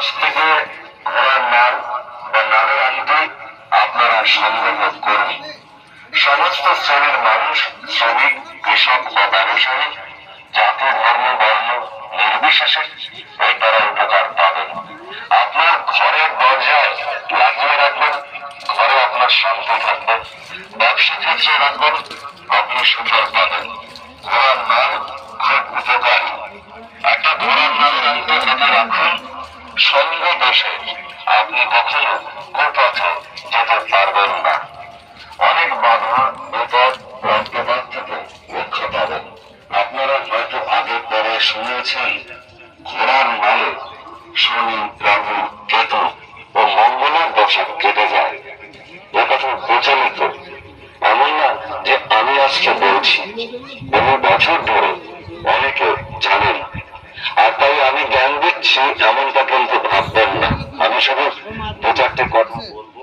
আজ থেকে সমস্ত শ্রেণির মানুষ, শ্রমিক, কৃষক বা ব্যবসায়ী, জাতি, ধর্ম, বর্ণ, নির্বিশেষে এর দ্বারা পাবেন। আপনার ঘরের দরজায় লাগিয়ে রাখবেন, ঘরে আপনার শান্তি থাকবে, ব্যবসা ক্ষেত্রে রাখবেন, আপনি সুফল পাবেন। সঙ্গ আপনি কখনো কুপথে যেতে পারবেন না। অনেক বাধা বিপদ রক্তপাত থেকে রক্ষা পাবেন। আপনারা হয়তো আগে পরে শুনেছেন, ঘোড়ার মালে শনি, রাহু, কেতু ও মঙ্গলের দশা কেটে যায়। এ কথা প্রচলিত। এমন না যে আমি আজকে বলছি। বহু বছর ধরে অনেকে জানেন। আর তাই আমি জ্ঞান দিচ্ছি এমনটা কিন্তু না দু চারটে কথা বলব।